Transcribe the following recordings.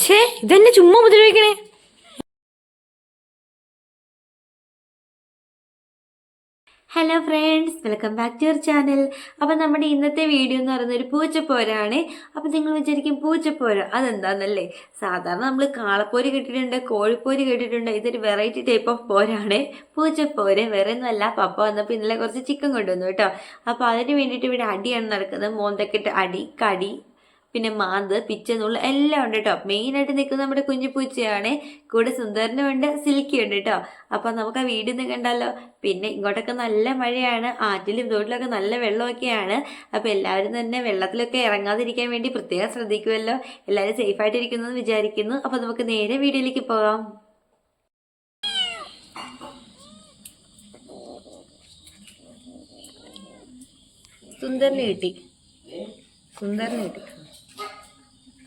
ഷേ ഇതെന്നെ ചുമ്മാ ഉപദ്രവിക്കണേ. Hello friends welcome back to your channel അപ്പോൾ നമ്മുടെ ഇന്നത്തെ വീഡിയോ എന്ന് പറയുന്നത് ഒരു പൂച്ചപ്പോരാണ്. അപ്പോൾ നിങ്ങൾ വിചാരിക്കും പൂച്ചപ്പോര? അതെന്താണെന്നല്ലേ സാധാരണ നമ്മൾ കാളപ്പോര് കേട്ടിട്ടുണ്ട് കോഴിപ്പോര് കേട്ടിട്ടുണ്ട് ഇതൊരു വെറൈറ്റി ടൈപ്പ് ഓഫ് പോരാണ്. പൂച്ചപ്പോര് വേറെ ഒന്നുമല്ല പപ്പ വന്നപ്പോൾ ഇന്നലെ കുറച്ച് ചിക്കൻ കൊണ്ടുവന്നു കേട്ടോ. അപ്പോൾ അതിന് വേണ്ടിയിട്ട് ഇവിടെ അടിയാണ് നടക്കുന്നത്. മോന്തക്കെട്ട് അടി കടി പിന്നെ മാന്ത് പിച്ചെന്നുള്ള എല്ലാം ഉണ്ട് കേട്ടോ മെയിനായിട്ട് നിൽക്കുന്നത് നമ്മുടെ കുഞ്ഞു പൂച്ചയാണ്. കൂടെ സിൽക്കി ഉണ്ട് കേട്ടോ അപ്പോൾ നമുക്ക് ആ വീഡിയോ ഒന്ന് കണ്ടാലോ? പിന്നെ ഇങ്ങോട്ടൊക്കെ നല്ല മഴയാണ്. ആറ്റിലും തോട്ടിലൊക്കെ നല്ല വെള്ളമൊക്കെയാണ്. അപ്പോൾ എല്ലാവരും തന്നെ വെള്ളത്തിലൊക്കെ ഇറങ്ങാതിരിക്കാൻ വേണ്ടി പ്രത്യേകം ശ്രദ്ധിക്കുമല്ലോ എല്ലാവരും സേഫ് സേഫായിട്ടിരിക്കുന്നു എന്ന് വിചാരിക്കുന്നു. അപ്പോൾ നമുക്ക് നേരെ വീഡിയോയിലേക്ക് പോകാം. സുന്ദരനെ കിട്ടി. സുന്ദരനെ കിട്ടി.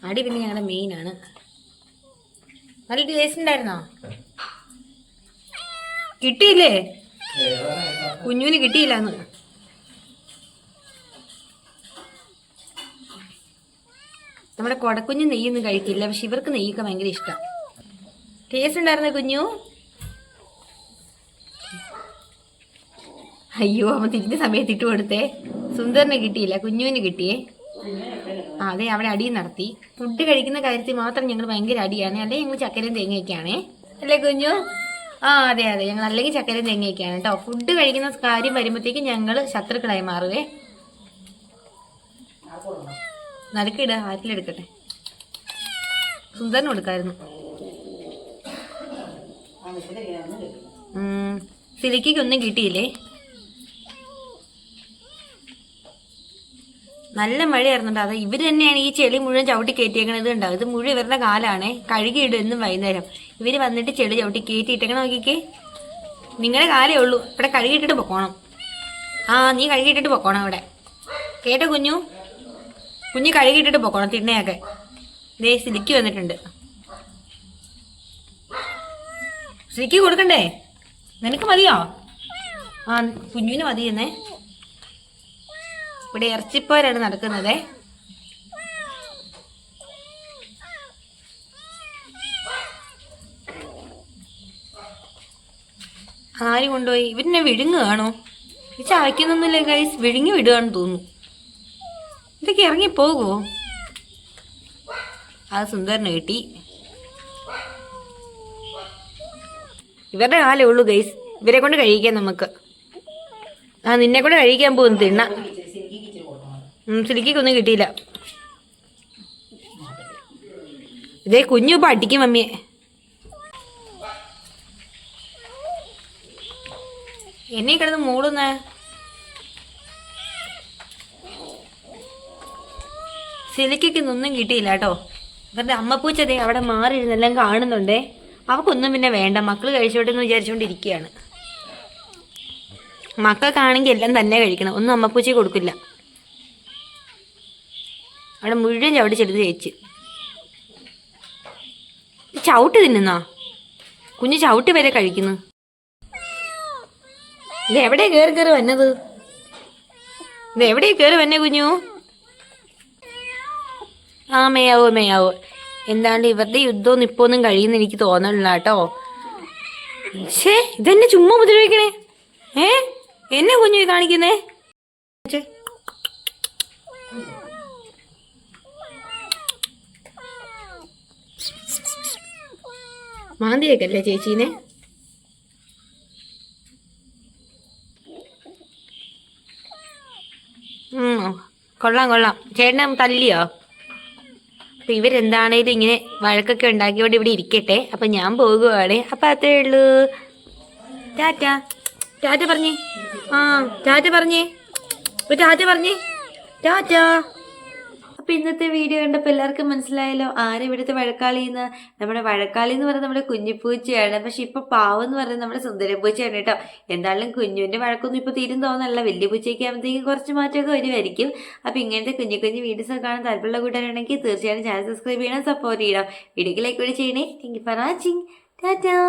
അടി പിന്നെ ഞങ്ങളുടെ മെയിനാണ് നല്ല ടേസ്റ്റ് ഉണ്ടായിരുന്നോ? കിട്ടിയില്ലേ? കുഞ്ഞുവിന് കിട്ടിയില്ലാന്ന് നമ്മുടെ കൊടക്കുഞ്ഞ് നെയ്യൊന്നും കഴിക്കില്ല പക്ഷെ ഇവർക്ക് നെയ്യൊക്കെ ഭയങ്കര ഇഷ്ടം. ടേസ്റ്റ് ഉണ്ടായിരുന്നേ കുഞ്ഞു? അയ്യോ അമ്മ തിരിഞ്ഞ സമയത്ത് ഇട്ട് കൊടുത്തേ. സുന്ദറിന് കിട്ടിയില്ല കുഞ്ഞുവിന് കിട്ടിയേ. അതെ അവിടെ അടി നടത്തി. ഫുഡ് കഴിക്കുന്ന കാര്യത്തിൽ മാത്രം ഞങ്ങൾ ഭയങ്കര അടിയാണ്. അല്ലെങ്കിൽ ഞങ്ങൾ ചക്കരയും തേങ്ങയൊക്കെയാണേ. അല്ലേ കുഞ്ഞു? ആ അതെ അതെ ഞങ്ങൾ അല്ലെങ്കിൽ ചക്കരയും തേങ്ങയൊക്കെയാണ് കേട്ടോ. ഫുഡ് കഴിക്കുന്ന കാര്യം വരുമ്പോഴത്തേക്കും ഞങ്ങൾ ശത്രുക്കളായി മാറുവേ. നടുക്കിട ആറ്റിലെടുക്കട്ടെ സുന്ദരനും കൊടുക്കായിരുന്നു. സിലിക്കൊന്നും കിട്ടിയില്ലേ? നല്ല മഴയായിരുന്നുണ്ട് അത് ഇവർ തന്നെയാണ് ഈ ചെളി മുഴുവൻ ചവിട്ടി കയറ്റിയേക്കണത് ഉണ്ടാവും ഇത് മുഴുവൻ ഇവരുടെ കാലാണ്. കഴുകിയിടും എന്നും വൈകുന്നേരം. ഇവർ വന്നിട്ട് ചെളി ചവിട്ടി കയറ്റിയിട്ടേക്കണ നോക്കിക്കേ. നിങ്ങളുടെ കാലേ ഉള്ളൂ. ഇവിടെ കഴുകിയിട്ടിട്ട് പൊക്കോണം. ആ നീ കഴുകിയിട്ടിട്ട് പൊക്കോണം ഇവിടെ. കേട്ടോ കുഞ്ഞു? കുഞ്ഞു കഴുകിയിട്ടിട്ട് പൊക്കോണം തിണ്ണയൊക്കെ. ദേ സിലിക്ക് വന്നിട്ടുണ്ട്. സിലിക്ക് കൊടുക്കണ്ടേ? നിനക്ക് മതിയോ? ആ കുഞ്ഞുവിന് മതിയെന്നേ. ഇവിടെ ഇറച്ചിപ്പോരാണ് നടക്കുന്നത്. ആര് കൊണ്ടുപോയി? ഇവരിനെ വിഴുങ്ങുകയാണോ? ഈ ചാവയ്ക്കുന്നൊന്നുമില്ല ഗൈസ് വിഴുങ്ങി വിടുകയാണെന്ന് തോന്നുന്നു. ഇതൊക്കെ ഇറങ്ങി പോകുമോ അത് സുന്ദരന് കിട്ടി. ഇവരുടെ കാലേ ഉള്ളൂ ഗൈസ് ഇവരെ കൊണ്ട് കഴിക്കാം നമുക്ക്. ആ നിന്നെ കൊണ്ട് കഴിക്കാൻ പോകുന്നു തിണ്ണ. സിലിക്കൊന്നും കിട്ടിയില്ല. ഇതേ കുഞ്ഞു ഇപ്പൊ അടിക്കും മമ്മിയെ എന്നെ കിടന്ന് മൂടുന്ന? ഒന്നും കിട്ടിയില്ല കേട്ടോ. ഇവരുടെ അമ്മപ്പൂച്ചതേ അവിടെ മാറിയിരുന്നെല്ലാം കാണുന്നുണ്ടേ. അവക്കൊന്നും പിന്നെ വേണ്ട. മക്കൾ കഴിച്ചോട്ടെ എന്ന് വിചാരിച്ചുകൊണ്ടിരിക്കുകയാണ് മക്കൾക്കാണെങ്കിൽ എല്ലാം തന്നെ കഴിക്കണം. ഒന്നും അമ്മപ്പൂച്ചി കൊടുക്കില്ല. അവിടെ മുഴുവൻ ചവിട്ടി ചെറുത് ചേച്ചി ചവിട്ട് തിന്നുന്നാ? കുഞ്ഞ് ചവിട്ടി വരെ കഴിക്കുന്നു. ഇത് എവിടെ കയറി കയറി വന്നത്? ഇത് എവിടെ കയറി വന്നേ കുഞ്ഞു? ആ മേയാവോ മേയാവോ. എന്താണ്ട് ഇവരുടെ യുദ്ധമൊന്നും ഇപ്പൊ ഒന്നും കഴിയുന്ന എനിക്ക് തോന്നണില്ല കേട്ടോ. ഷേ ഇതെന്നെ ചുമ്മാ ഉപദ്രവിക്കണേ. ഏ? എന്നെ കുഞ്ഞു കാണിക്കുന്നേ? മാന്തിയേക്കല്ലേ ചേച്ചീനെ കൊള്ളാം കൊള്ളാം ചേട്ടനെ തല്ലിയോ അപ്പൊ ഇവരെന്താണേലും ഇങ്ങനെ വഴക്കൊക്കെ ഉണ്ടാക്കിയോണ്ട് ഇവിടെ ഇരിക്കട്ടെ അപ്പൊ ഞാൻ പോകുവാണ് അപ്പൊ അത്രേ ഉള്ളൂ ടാറ്റ ടാറ്റ പറഞ്ഞേ ആ ടാറ്റ പറഞ്ഞേ ഒരു ടാറ്റ പറഞ്ഞേ ടാറ്റ അപ്പൊ ഇന്നത്തെ വീഡിയോ കണ്ടപ്പോൾ എല്ലാവർക്കും മനസ്സിലായല്ലോ. ആരും ഇവിടുത്തെ വഴക്കാളി എന്ന്? നമ്മുടെ വഴക്കാളി എന്ന് പറയുന്നത് നമ്മുടെ കുഞ്ഞിപ്പൂച്ചയാണ്. പക്ഷെ ഇപ്പൊ പാവം എന്ന് പറയുന്നത് നമ്മുടെ സുന്ദരപ്പൂച്ചയാണ് കേട്ടോ. എന്തായാലും കുഞ്ഞുവിന്റെ വഴക്കൊന്നും ഇപ്പൊ തീരും തോന്നല്ല വലിയ പൂച്ചയ്ക്ക് ആകുമ്പോഴത്തേക്കും കുറച്ച് മാറ്റമൊക്കെ വരുമായിരിക്കും. അപ്പൊ ഇങ്ങനത്തെ കുഞ്ഞു കുഞ്ഞു വീഡിയോസ് ഒക്കെ കാണാൻ താല്പര്യമുള്ള കൂട്ടുകാരുണ്ടെങ്കിൽ തീർച്ചയായും ചാനൽ സബ്സ്ക്രൈബ് ചെയ്യണം സപ്പോർട്ട് ചെയ്യണം. വീഡിയോക്ക് ലൈക്ക് കൂടി ചെയ്യണേ. Thank you for watching tata